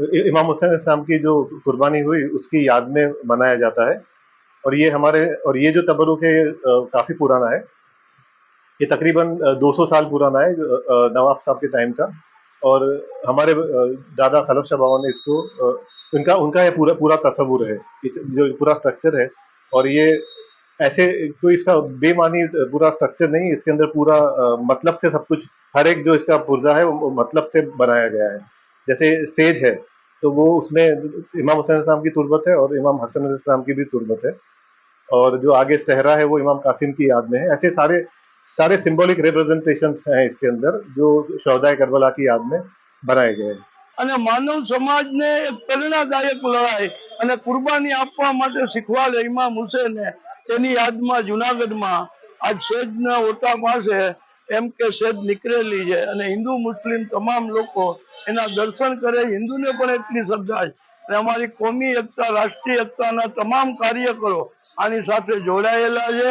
इमाम हुसैन इस्लाम की जो कुर्बानी हुई उसकी याद में मनाया जाता है और ये हमारे और ये जो तबरुक है काफ़ी पुराना है ये तकरीबन 200 साल पुराना है नवाब साहब के टाइम का और हमारे दादा खलफ शाह बाबा ने इसको उनका उनका ये पूरा पूरा तस्वुर है जो पूरा स्ट्रक्चर है और ये ऐसे कोई इसका बेमानी पूरा स्ट्रक्चर नहीं इसके अंदर पूरा मतलब से सब कुछ हर एक जो इसका पुर्जा है वो मतलब से बनाया गया है જેસે સેજ હે તો વો ઉસમે ઇમામ હુસૈન અલાયસસામ કી તુરબત હે ઓર ઇમામ હસન અલાયસસામ કી ભી તુરબત હે ઓર જો આગે સહેરા હે વો ઇમામ કાસિમ કી યાદ મે હે એસે سارے سارے સિમ્બોલિક રપ્રેઝન્ટેશન્સ હે ઇસકે અંદર જો શૌદાહ કરબલા કી યાદ મે બનાયે ગયે હે અને માનવ સમાજને એક પરણાદાયક લહાય અને કુરબાની આપવા માટે શીખવા લે ઇમામ હુસૈન ને તેની યાદમાં જુનાગઢમાં આજ સેજ ના ઓટા પાસે એમ કે સેજ નીકળેલી છે અને હિન્દુ મુસ્લિમ તમામ લોકો એના દર્શન કરે હિન્દુને પણ એટલી શ્રદ્ધા છે અને અમારી કોમી એકતા રાષ્ટ્રીય એકતાના તમામ કાર્યકરો આની સાથે જોડાયેલા છે